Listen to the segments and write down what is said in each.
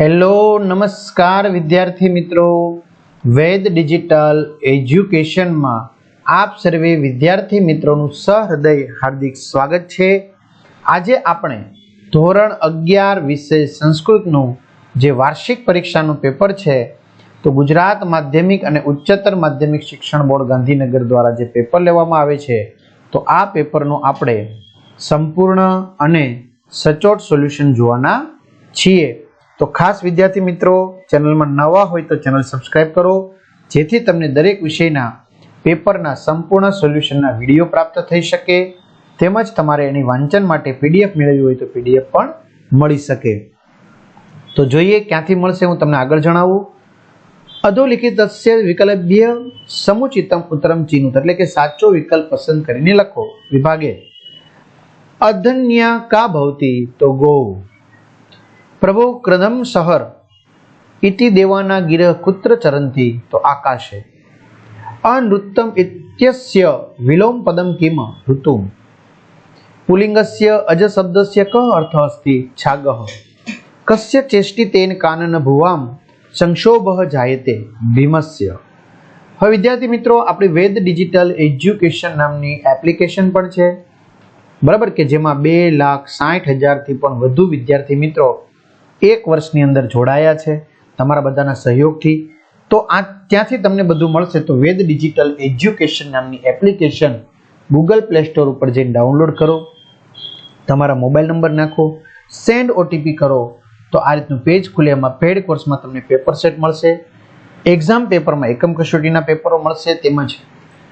Hello, નમસ્કાર વિદ્યાર્થી મિત્રો. વેદ ડિજિટલ એજ્યુકેશનમાં આપ સર્વે વિદ્યાર્થી મિત્રોનું સહૃદય હાર્દિક સ્વાગત છે. આજે આપણે ધોરણ અગિયાર વિષય સંસ્કૃતનું જે વાર્ષિક પરીક્ષાનું પેપર છે, તો ગુજરાત માધ્યમિક અને ઉચ્ચતર માધ્યમિક શિક્ષણ બોર્ડ ગાંધીનગર દ્વારા જે પેપર લેવામાં આવે છે, તો આ પેપરનું આપણે સંપૂર્ણ અને સચોટ સોલ્યુશન જોવાના છીએ. તો ખાસ વિદ્યાર્થી મિત્રો, ચેનલમાં નવા હોય તો ચેનલ સબસ્ક્રાઈબ કરો, જેથી તમને દરેક વિષયના પેપરના સંપૂર્ણ સોલ્યુશનના વીડિયો પ્રાપ્ત થઈ શકે. તેમજ તમારે એની વાંચન માટે પીડીએફ મેળવવી હોય તો પીડીએફ પણ મળી શકે. તો જોઈએ ક્યાંથી મળશે હું તમને આગળ જણાવું. અધોલિખિત વિકલ્પ્ય સમુચિતમ ઉત્તરમ ચિહ્નિત, એટલે કે સાચો વિકલ્પ પસંદ કરીને લખો. વિભાગે, અધન્ય કા ભવતી? તો ગો. પ્રભુ ક્રદમ સહર ઇતિ દેવાના ગિરહ કુત્ર ચરંતી, તો આકાશે. અનૃત્તમ ઇત્યસ્ય વિલોમ પદમ કિમ ઋતુ પુલિંગસ્ય અજ શબ્દસ્ય કહ અર્થ અસ્તિ છાગહ કસ્ય ચેષ્ટિ તેન કાનન ભુવામ સંક્ષોભ જાયતે ભીમસ્ય. હવે વિદ્યાર્થી મિત્રો, આપણી વેદ ડિજિટલ એજ્યુકેશન નામની એપ્લિકેશન પણ છે. બરાબર કે જેમાં બે લાખ સાઠ હજારથી પણ વધુ વિદ્યાર્થી મિત્રો એક વર્ષની અંદર જોડાયા છે, તમારા બધાના સહયોગથી. તો આ ત્યાંથી તમને બધું મળશે. તો વેદ ડિજિટલ એજ્યુકેશન નામની એપ્લિકેશન ગૂગલ પ્લે સ્ટોર ઉપર જઈને ડાઉનલોડ કરો. તમારા મોબાઈલ નંબર નાખો. સેન્ડ ઓટીપી કરો. તો આ રીતનું પેજ ખુલે. એમાં પેડ કોર્સમાં તમને પેપર સેટ મળશે. એક્ઝામ પેપરમાં એકમ કસોટીના પેપરો મળશે. તેમજ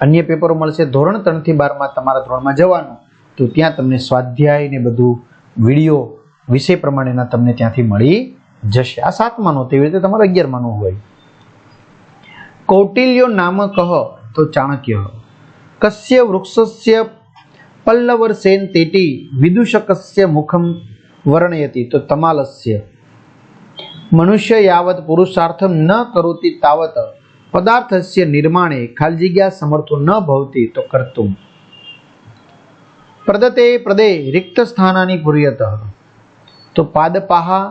અન્ય પેપરો મળશે. ધોરણ ત્રણથી બારમાં તમારા ધોરણમાં જવાનું. તો ત્યાં તમને સ્વાધ્યાય ને બધું વીડિયો વિષય પ્રમાણેના તમને ત્યાંથી મળી જશે. આ સાતમાનો તેવી રીતે તમારે અગિયારમાનું હોય. કૌટિલ્યો નામ કહ તો ચાણક્ય. કસ્ય વૃક્ષસ્ય પલ્લવર્ષેન તેટી, વિદુષકસ્ય મુખમ વર્ણયતી, તો તમાલસ્ય. મનુષ્ય યાવત પુરુષાર્થમ ન કરોતી તાવત, પદાર્થસ્ય નિર્માણે, ખાલી જગ્યા સમર્થો ન ભવતી, તો કરતું પ્રદતે પ્રદે રિક્ત સ્થાનાની પુર્યત તો પાદપાહા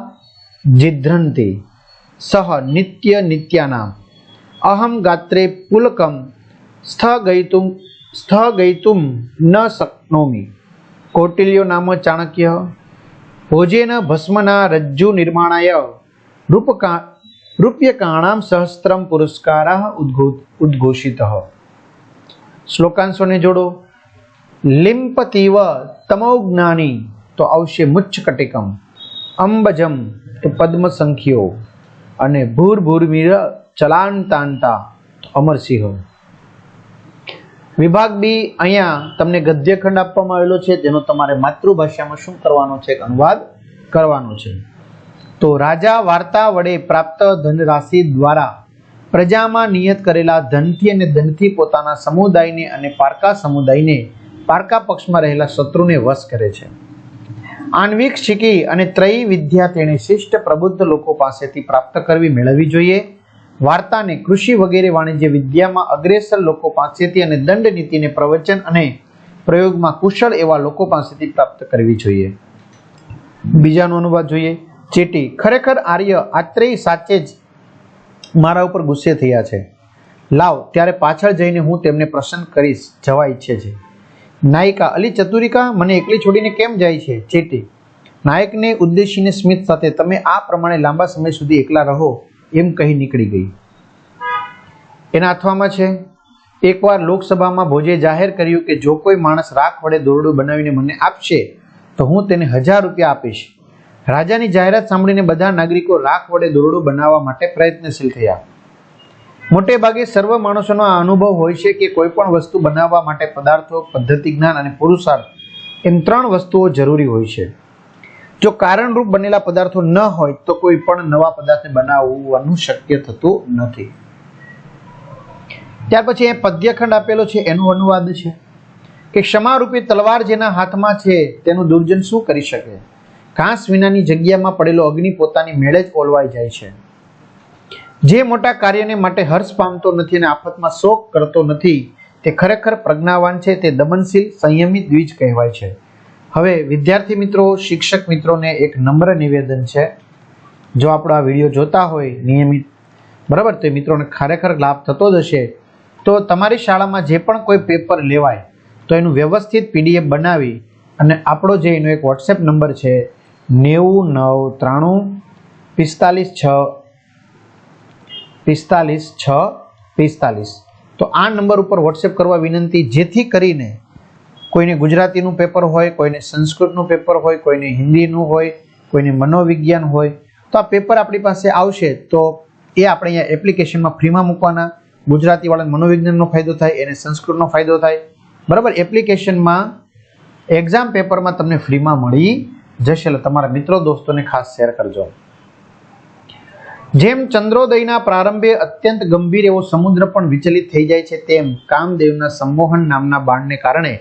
જિધ્રંતે સહ નિત્ય નિત્યાનામ. અહમ ગાત્રે પુલકમ સ્થગયિતુમ સ્થગયિતુમ ન શક્નોમી. કૌટિલ્યો નામ ચાણક્ય, ભોજેન ભસ્મના રજ્જુ નિર્માણાય, રૂપકા રૂપ્યકાણામ સહસ્ત્રમ પુરસ્કારા ઉદ્ઘો ઉદ્ઘોષિત. શ્લોકાંશોને જોડો. લિંપતીવ તમૌજ્ઞાની તો આવશે મુચ્છકટિકમ અંબજમ તો પદ્મ સંખ્યો અને ભૂર ભૂરમીર ચલાંતાંતા અમરસિંહ. વિભાગ બી અહીંયા તમને ગદ્યખંડ આપવામાં આવેલો છે, જેનો તમારે માતૃભાષામાં શું કરવાનો છે અનુવાદ કરવાનો છે. તો રાજા વાર્તા વડે પ્રાપ્ત ધનરાશિ દ્વારા પ્રજામાં નિયત કરેલા ધનથી અને ધનથી પોતાના સમુદાયને અને પારકા સમુદાયને પારકા પક્ષમાં રહેલા શત્રુને વશ કરે છે. આણ્વિક શીખી અને ત્રય વિદ્યા તેણે શિષ્ટ પ્રબુદ્ધ લોકો પાસેથી પ્રાપ્ત કરવી મેળવવી જોઈએ. વાર્તાને કૃષિ વગેરે વાણિજ્ય વિદ્યામાં અગ્રેસર લોકો પાસેથી અને દંડ નીતિને પ્રવચન અને પ્રયોગમાં કુશળ એવા લોકો પાસેથી પ્રાપ્ત કરવી જોઈએ. બીજાનો અનુવાદ જોઈએ. ચેટી, ખરેખર આર્ય આત્રેય સાચે જ મારા ઉપર ગુસ્સે થયા છે. લાવ, ત્યારે પાછળ જઈને હું તેમને પ્રસન્ન કરીશ, જવા ઈચ્છે છે. નાયિકા અલી ચતુરિકા મને એકલી છોડીને કેમ જાય છે? ચેટી. નાયકને ઉદ્દેશીને સ્મિત સાથે તમે આ પ્રમાણે લાંબા સમય સુધી એકલા રહો એમ કહી નીકળી ગઈ. એના અથવામાં છે, એકવાર લોકસભામાં ભોજે જાહેર કર્યું કે જો કોઈ માણસ રાખ વડે દોરડું બનાવીને મને આપશે, તો હું તેને હજાર રૂપિયા આપીશ. રાજાની જાહેરાત સાંભળીને બધા નાગરિકો રાખ વડે દોરડું બનાવવા માટે પ્રયત્નશીલ થયા. મોટે ભાગે સર્વ માણસોનો આ અનુભવ હોય છે કે કોઈ પણ વસ્તુ બનાવવા માટે પદાર્થો, પદ્ધતિ, જ્ઞાન અને પુરુષાર્થ એમ ત્રણ વસ્તુઓ જરૂરી હોય છે. જો કારણરૂપ બનેલા પદાર્થો ન હોય તો કોઈ પણ નવા પદાર્થને બનાવવાનું શક્ય થતું નથી. ત્યાર પછી એ પદ્યખંડ આપેલો છે, એનો અનુવાદ છે કે ક્ષમારૂપી તલવાર જેના હાથમાં છે તેનું દુર્જન શું કરી શકે? ઘાસ વિનાની જગ્યામાં પડેલો અગ્નિ પોતાની મેળે જ ઓલવાઈ જાય છે. જે મોટા કાર્યને માટે હર્ષ પામતો નથી અને આફતમાં શોક કરતો નથી, તે ખરેખર પ્રજ્ઞાવાન છે, તે દમનશીલ, સંયમિત દ્વિજ કહેવાય છે. હવે વિદ્યાર્થી મિત્રો, શિક્ષક મિત્રોને એક નમ્ર નિવેદન છે. જો આપણો આ વીડિયો જોતા હોય નિયમિત, બરાબર, તો મિત્રોને ખરેખર લાભ થતો જ હશે. તો તમારી શાળામાં જે પણ કોઈ પેપર લેવાય, તો એનું વ્યવસ્થિત પીડીએફ બનાવી અને આપણો જે એનો એક વોટ્સએપ નંબર છે, નેવું નવ ત્રાણું પિસ્તાલીસ છ પિસ્તાલીસ, છ, પિસ્તાલીસ. તો આ નંબર ઉપર વોટ્સએપ કરવા વિનંતી જેથી કરીને કોઈને ગુજરાતીનું પેપર હોય, કોઈને સંસ્કૃતનું પેપર હોય, કોઈને હિન્દીનું હોય, કોઈને મનોવિજ્ઞાન હોય, તો આ પેપર આપણી પાસે આવશે, તો એ આપણે અહીંયા એપ્લિકેશનમાં ફ્રીમાં મૂકવાના. ગુજરાતીવાળાને મનોવિજ્ઞાનનો ફાયદો થાય, એને સંસ્કૃતનો ફાયદો થાય. બરાબર? એપ્લિકેશનમાં એક્ઝામ પેપરમાં તમને ફ્રીમાં મળી જશે. એટલે તમારા મિત્રો, દોસ્તોને ખાસ શેર કરજો. જેમ ચંદ્રોદયના પ્રારંભે અત્યંત ગંભીર એવો સમુદ્ર પણ વિચલિત થઈ જાય છે, તેમ કામદેવના સંમોહન નામના બાણને કારણે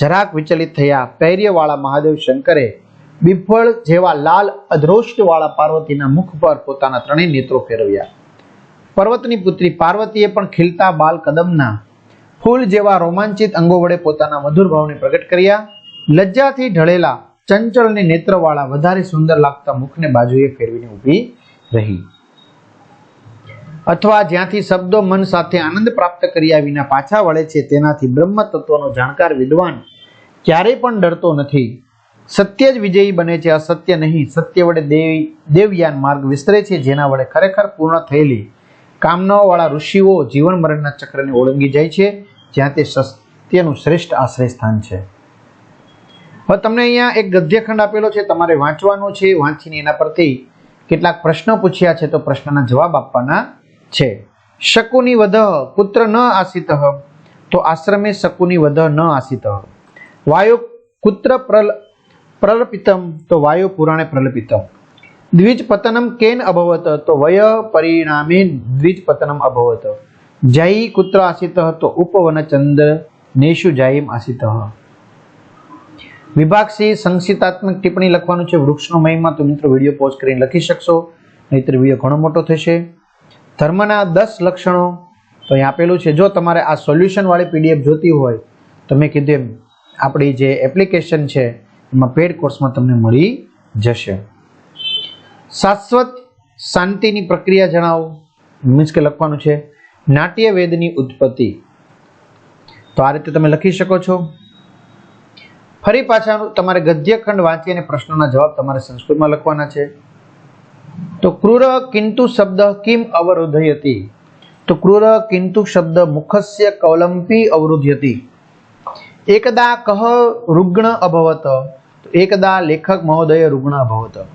જરાક વિચલિત થયા પૈર્યવાળા મહાદેવ શંકરે બિફળ જેવા લાલ અધ્રોષ્ટવાળા પાર્વતીના મુખ પર પોતાના ત્રણેય નેત્રો ફેરવ્યા. પર્વતની પુત્રી પાર્વતીએ પણ ખીલતા બાલ કદમના ફૂલ જેવા રોમાંચિત અંગો વડે પોતાના મધુર ભાવને પ્રગટ કર્યા. લજ્જાથી ઢળેલા ચંચળ ને નેત્રવાળા વધારે સુંદર લાગતા મુખને બાજુએ ફેરવીને ઊભી રહી. અથવા જ્યાંથી શબ્દો મન સાથે આનંદ પ્રાપ્ત કર્યા વિના પાછા વળે છે, તેનાથી બ્રહ્મ તત્વનો જાણકાર વિદ્વાન ક્યારેય પણ ડરતો નથી. સત્ય જ વિજયી બને છે, અસત્ય નહીં. સત્ય વડે દેવ, દેવયાન માર્ગ વિસ્તરે છે, જેના વડે ખરેખર પૂર્ણ થયેલી કામનાઓવાળા ઋષિઓ જીવન મરણના ચક્રને ઓળંગી જાય છે, જ્યાં તે સત્યનું શ્રેષ્ઠ આશ્રય સ્થાન છે. હવે તમને અહીંયા એક ગદ્યખંડ આપેલો છે, તમારે વાંચવાનો છે. વાંચીને એના પરથી કેટલાક પ્રશ્નો પૂછ્યા છે, તો પ્રશ્નના જવાબ આપવાના છે. શકુની વધ પુત્ર ન આસિત તો આશ્રમે શકુની વધ ન આસિત વાયુ કુત્ર પ્રલ, પ્રલપિતમ, તો વાયુ પુરાણે પ્રલપિતમ. દ્વિજ પતનમ કેન અભવત, તો વય પરિણામે દ્વિજ પતનમ અભવત. જયી કુત્ર આસિત તો ઉપવન ચંદ્ર, નેશુ જાયમ આસિત વિભાગ સી ટિપ્પણી લખવાનું છે. વૃક્ષનો મહિમા, તો મિત્રો વીડિયો પોઝ કરીને લખી શકશો. નહીતર વીડિયો ઘણો મોટો થશે. ધર્મના દસ લક્ષણો તો અહીં આપેલું છે, જો તમારે આ સોલ્યુશનવાળી પીડીએફ જોતી હોય, તો મેં કીધું એમ, આપણી જે એપ્લિકેશન છે, એમાં પેડ કોર્સમાં તમને મળી જશે. શાશ્વત શાંતિની પ્રક્રિયા જણાવો. મીન્સ કે લખવાનું છે, નાટ્ય વેદની ઉત્પત્તિ. તો આ રીતે તમે લખી શકો છો. ફરી પાછા તમારે ગદ્યખંડ વાંચી અને પ્રશ્નોના જવાબ તમારે સંસ્કૃતમાં લખવાના છે. તો ક્રૂર કિંતુ શબ્દ કિમ અવરોધયતી? તો ક્રૂર કિંતુ શબ્દ મુખસ્ય કૌલંપી અવરોધયતી. એકદા કહ રુગ્ણ અભવત? એકદા લેખક મહોદય રુગ્ણ અભવત.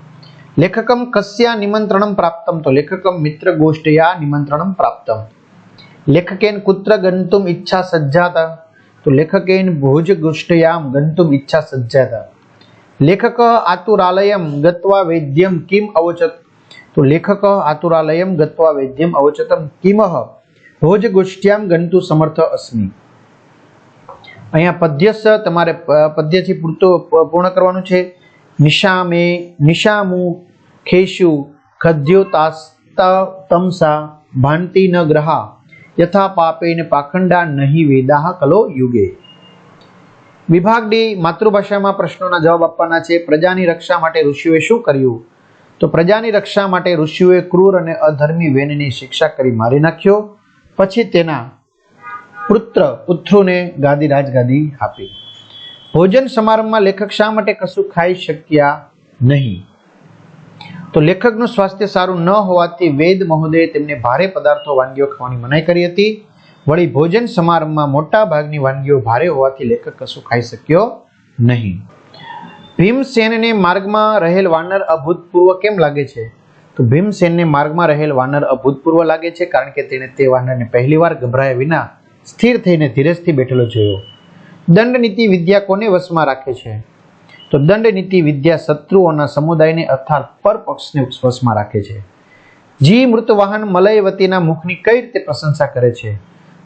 લેખકમ કસ્યા નિમંત્રણમ પ્રાપ્તમ? તો લેખકમ મિત્ર ગોષ્ઠયા નિમંત્રણમ પ્રાપ્તમ. લેખકેન કુત્ર ગંતુમ ઈચ્છા સજ્જાતા? તો લેખકેન ભોજ ગોષ્ઠયામ ગંતુમ ઈચ્છા સજ્જાતા. લેખક આતુરાલયમ ગત્વા વૈદ્યમ કિમ અવચત? તો લેખક આતુરાલયમ ગત્વા વૈદ્યમ અવચતમ કિમહ ભોજ ગોષ્ઠ્યામ ગંતુ સમર્થ અસ્મિ અહીંયા પદ્યસ તમારે પદ્યથી પૂરતો પૂર્ણ કરવાનું છે નિશામે નિશામુ ખેશુ ખદ્યોતાસ્ત તમસા ભાંતિ ન ગ્રહા યથા પાપેન પાખંડા નહીં વેદાહ કલો યુગે વિભાગ ડી માતૃભાષામાં પ્રશ્નોના જવાબ આપવાના છે પ્રજાની રક્ષા માટે ઋષિઓએ શું કર્યું તો પ્રજાની રક્ષા માટે ઋષિઓએ ક્રૂર અને અધર્મી વેનની શિક્ષા કરી મારી નાખ્યો. પછી તેના પુત્ર પુત્રોને ગાદી રાજગાદી આપી. ભોજન સમારંભમાં લેખક શા માટે કશું ખાઈ શક્યા નહીં? તો લેખકનું સ્વાસ્થ્ય સારું ન હોવાથી વેદ મહોદયે તેમને ભારે પદાર્થો વાનગીઓ ખાવાની મનાઈ કરી હતી. વળી ભોજન સમારંભમાં મોટા ભાગની વાનગીઓ ભારે હોવાથી લેખક કશું ખાઈ શક્યો નહીં. ભીમસેનને માર્ગમાં રહેલ વાનર અભૂતપૂર્વ કેમ લાગે છે? તો ભીમસેનને માર્ગમાં રહેલ વાનર અભૂતપૂર્વ લાગે છે કારણ કે તેણે તે વાનરને પહેલીવાર ગભરાયા વિના સ્થિર થઈને ધીરજથી બેઠેલો જોયો. દંડ નીતિ વિદ્યા કોને વશમાં રાખે છે? તો દંડ નીતિ વિદ્યા શત્રુઓના સમુદાયને અર્થાત પરપક્ષને વશમાં રાખે છે. જી મૃતવાહન મલયવતીના મુખની કઈ રીતે પ્રશંસા કરે છે?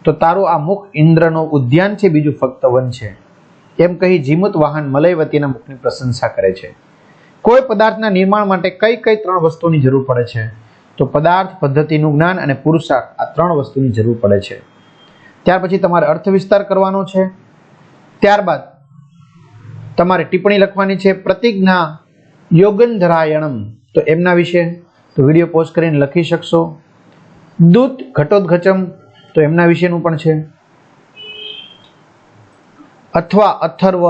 તો તારું આ મુખ ઇન્દ્રનો ઉદ્યાન છે, બીજું ફક્ત વન છે. એમ કહી જીમત વાહન મલયવતીના મુખની પ્રશંસા કરે છે. કોઈ પદાર્થના નિર્માણ માટે કઈ કઈ ત્રણ વસ્તુની જરૂર પડે છે? તો પદાર્થ, પદ્ધતિનું જ્ઞાન અને પુરુષાર્થ આ ત્રણ વસ્તુની જરૂર પડે છે. ત્યાર પછી તમારે અર્થ વિસ્તાર કરવાનો છે. ત્યારબાદ તમારે ટિપ્પણી લખવાની છે, પ્રતિજ્ઞા યોગંધરાયણમ તો એમના વિશે તો વીડિયો પોઝ કરીને લખી શકશો. દૂત, ઘટોદ્ઘચમ, તો એમના વિશેનું પણ છે. અથવા અથર્વ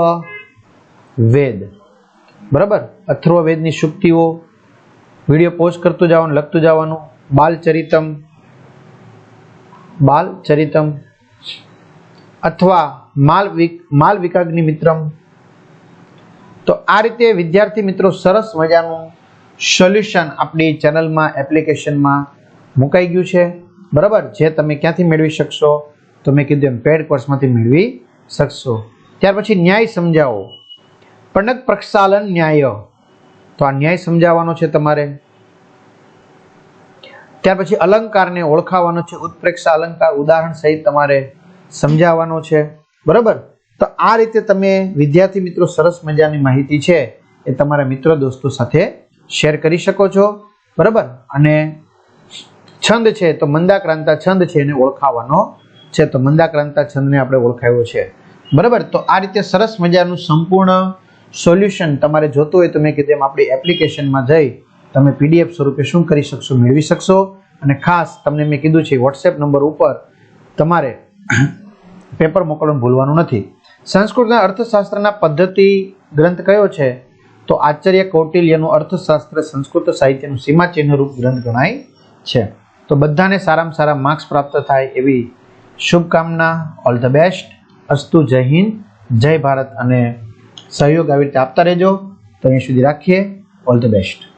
વેદ. બરાબર? અથર્વ વેદની સુક્તિઓ વીડિયો પોસ્ટ કરતું જવાનું લખતું જવાનું. બાલચરિતમ બાલચરિતમ અથવા માલ માલ વિકાગ્નિ મિત્રમ. તો આ રીતે વિદ્યાર્થી મિત્રો સરસ મજાનું સોલ્યુશન આપણી ચેનલમાં, એપ્લિકેશનમાં મુકાઈ ગયું છે. બરાબર? જે તમે ક્યાંથી મેળવી શકશો? તો મેં કીધું એમ, પેડ કોર્સમાંથી મેળવી શકશો. ત્યાર પછી ન્યાય સમજાવો. પણક પ્રક્ષાલન ન્યાય. તો આ ન્યાય સમજાવવાનો છે તમારે. ત્યાર પછી અલંકારને ઓળખાવાનો છે, ઉત્પ્રેક્ષા અલંકાર ઉદાહરણ સહિત તમારે સમજાવવાનો છે. બરાબર? તો આ રીતે તમે વિદ્યાર્થી મિત્રો સરસ મજાની માહિતી છે એ તમારા મિત્ર દોસ્તો સાથે શેર કરી શકો છો. બરાબર? અને છંદ છે, તો મંદાક્રાંતા છંદ છે એને ઓળખાવાનો છે. તો મંદાક્રાંતા છંદને આપણે ઓળખાયો છે. બરાબર? તો આ રીતે સરસ મજાનું સંપૂર્ણ સોલ્યુશન તમારે જોતું હોય તો મેં કીધું એમ આપણી એપ્લિકેશનમાં જઈ તમે પીડીએફ સ્વરૂપે શું કરી શકશો મેળવી શકશો. અને ખાસ તમને મેં કીધું છે વોટ્સએપ નંબર ઉપર તમારે પેપર મોકલવાનું ભૂલવાનું નથી. સંસ્કૃતના અર્થશાસ્ત્રના પદ્ધતિ ગ્રંથ કયો છે? તો આચાર્ય કૌટિલ્યનું અર્થશાસ્ત્ર સંસ્કૃત સાહિત્યનું સીમાચિહ્નરૂપ ગ્રંથ ગણાય છે. તો બધાને સારામાં સારા માર્ક્સ પ્રાપ્ત થાય એવી શુભકામના, ઓલ ધ બેસ્ટ. અસ્તુ જય હિન્દ, જય ભારત અને સહયોગ આવી રીતે આપતા રહેજો. તો અહીં સુધી રાખીએ. All the best